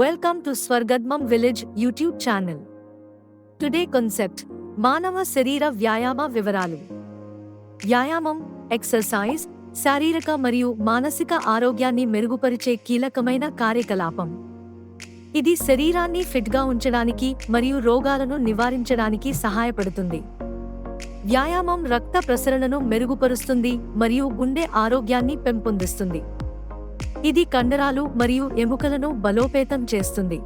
Welcome to Swargadmam Village YouTube channel. Today concept మానవ శరీర వ్యాయామ వివరాలు వ్యాయామం ఎక్సర్సైజ్ శారీరక మరియు మానసిక ఆరోగ్యాన్ని మెరుగుపరిచే కీలకమైన కార్యకలాపం. ఇది శరీరాన్ని ఫిట్గా ఉంచడానికి మరియు రోగాలను నివారించడానికి సహాయపడుతుంది. వ్యాయామం రక్త ప్రసరణను మెరుగుపరుస్తుంది మరియు గుండె ఆరోగ్యాన్ని పెంపొందిస్తుంది. ఇది కండరాలు మరియు ఎముకలను బలోపేతం చేస్తుంది.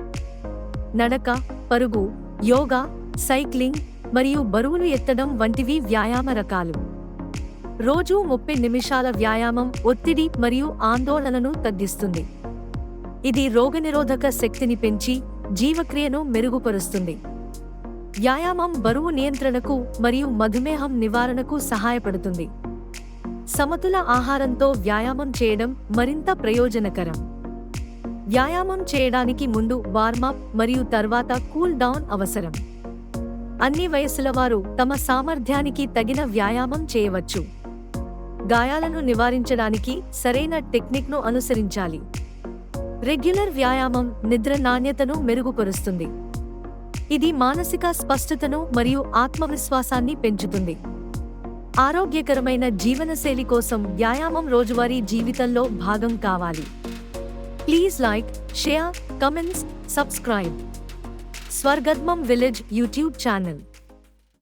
నడక పరుగు యోగా సైక్లింగ్ మరియు బరువులు ఎత్తడం వంటివి వ్యాయామ రకాలు. రోజు ముప్పై నిమిషాల వ్యాయామం ఒత్తిడి మరియు ఆందోళనను తగ్గిస్తుంది. ఇది రోగనిరోధక శక్తిని పెంచి జీవక్రియను మెరుగుపరుస్తుంది. వ్యాయామం బరువు నియంత్రణకు మరియు మధుమేహం నివారణకు సహాయపడుతుంది. సమతుల ఆహారంతో వ్యాయామం చేయడం మరింత ప్రయోజనకరం. వ్యాయామం చేయడానికి ముందు వార్మప్ మరియు తర్వాత కూల్ డౌన్ అవసరం. అన్ని వయసుల వారు తమ సామర్థ్యానికి తగిన వ్యాయామం చేయవచ్చు. గాయాలను నివారించడానికి సరైన టెక్నిక్ను అనుసరించాలి. రెగ్యులర్ వ్యాయామం నిద్ర నాణ్యతను మెరుగుపరుస్తుంది. ఇది మానసిక స్పష్టతను మరియు ఆత్మవిశ్వాసాన్ని పెంచుతుంది. ఆరోగ్యకరమైన జీవనశైలి కోసం వ్యాయామం రోజువారీ జీవితంలో భాగం కావాలి. Please like share comments subscribe. స్వర్గద్మం village YouTube channel.